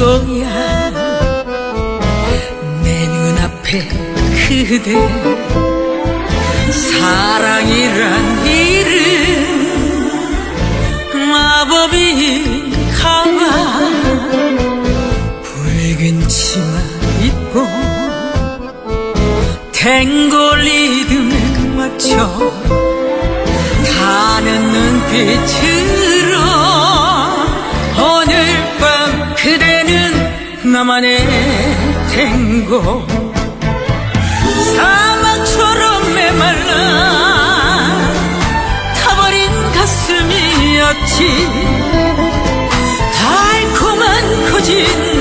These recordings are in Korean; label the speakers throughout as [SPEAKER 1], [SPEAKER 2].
[SPEAKER 1] 거야. 내 눈앞에 그대. 사랑이란 이름 마법인가봐 붉은 치마 입고 탱고 리듬에 맞춰 가는 눈빛이 나만의 탱고. 사막처럼 메말라. 타버린 가슴이었지. 달콤한 거짓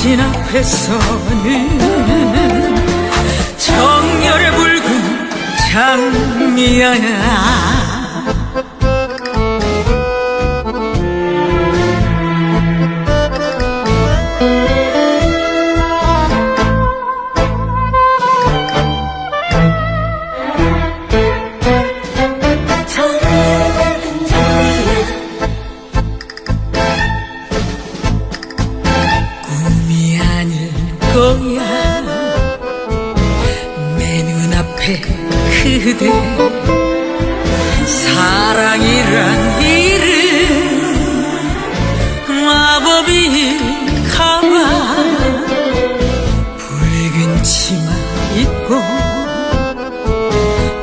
[SPEAKER 1] 당신 앞에서는 정열의 붉은 장미야.
[SPEAKER 2] 작은
[SPEAKER 1] 거야. 내 눈앞에 그대 사랑이란 이름 마법이 가마 붉은 치마 입고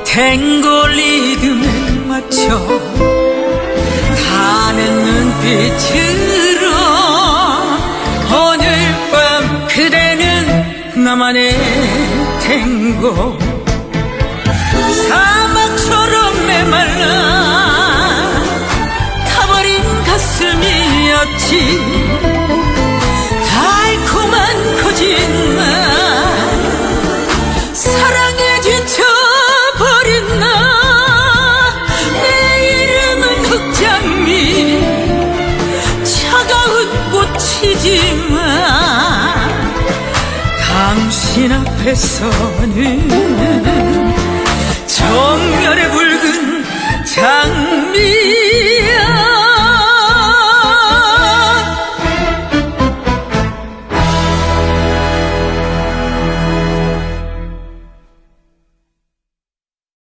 [SPEAKER 1] 탱고 리듬에 맞춰 타는 눈빛으 나만의 탱고 당신 앞에서는 정열의 붉은 장